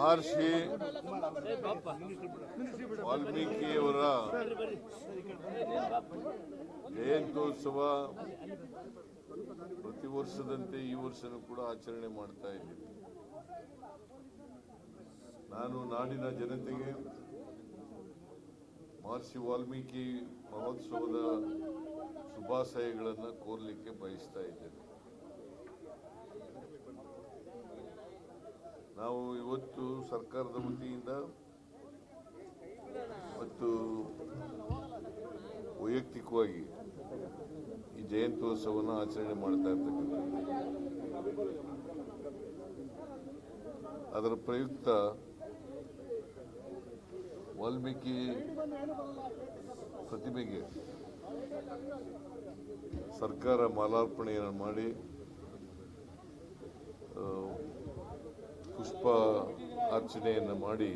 ಮಹರ್ಷಿ ವಾಲ್ಮೀಕಿಯವರ ಜಯಂತ್ಯೋತ್ಸವ ಪ್ರತಿ ವರ್ಷದಂತೆ ಈ ವರ್ಷನೂ ಕೂಡ ಆಚರಣೆ ಮಾಡ್ತಾ ಇದ್ದೀವಿ. ನಾನು ನಾಡಿನ ಜನತೆಗೆ ಮಹರ್ಷಿ ವಾಲ್ಮೀಕಿ ಮಹೋತ್ಸವದ ಶುಭಾಶಯಗಳನ್ನು ಕೋರಲಿಕ್ಕೆ ನಾವು ಇವತ್ತು ಸರ್ಕಾರದ ವತಿಯಿಂದ ಮತ್ತು ವೈಯಕ್ತಿಕವಾಗಿ ಈ ಜಯಂತ್ಯೋತ್ಸವವನ್ನು ಆಚರಣೆ ಮಾಡ್ತಾ ಇರ್ತಕ್ಕಂಥದ್ದು. ಅದರ ಪ್ರಯುಕ್ತ ವಾಲ್ಮೀಕಿ ಪ್ರತಿಮೆಗೆ ಸರ್ಕಾರ ಮಾಲಾರ್ಪಣೆಯನ್ನು ಮಾಡಿ ಪುಷ್ಪ ಅರ್ಚನೆಯನ್ನು ಮಾಡಿ